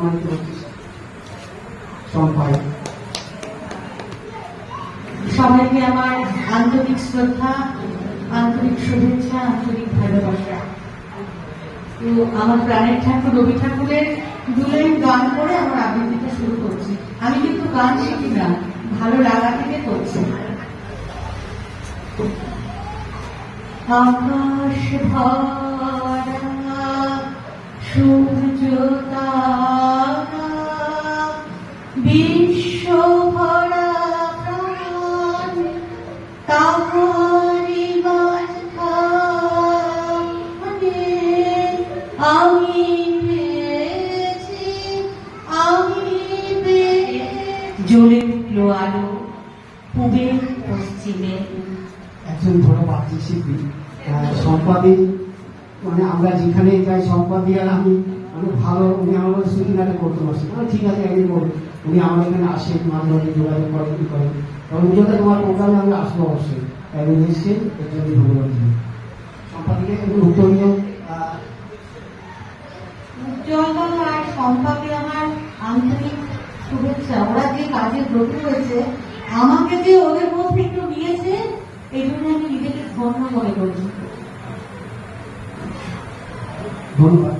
সম্মানিত সম্পায় সবাইকে আমার আন্তরিক শ্রদ্ধা, আন্তরিক শুভেচ্ছা, আন্তরিক ভালোবাসা। তো আমার প্রাণের ঠাকুর রবি ঠাকুরের দুলাইন গান করে আমার শুরু করছি। আমি কিন্তু গান শিখি না, ভালো লাগা থেকে করছি। আকাশ ভরা আমি পেয়েছি আমি জ্বলে উঠল আলো পূবের পশ্চিমে। একজন বড় শিল্পী আহ, মানে আমরা যেখানে যাই সম্পাদি আর আমি অনেক ভালো উনি আমাদের আরে করতে পারছি মানে ঠিক আছে একদিন বলুন উনি আমার এখানে আসেন মাঝে মাঝে যোগাযোগ করেন কি করেন। এবং উজ্জ্বলতা তোমার প্রোগ্রামে আমি আসব অবশ্যই একদিন এসে এর জন্য ধন্যবাদ দিই সম্পাদিকে উত্তরীয় উজ্জ্বলতা আর সম্পাকে আমার আন্তরিক শুভেচ্ছা। ওরা যে কাজে ব্রত হয়েছে, আমাকে যে ওদের মধ্যে একটু নিয়েছে, এই জন্য আমি নিজেকে ধন্য মনে করছি। ধন্যবাদ।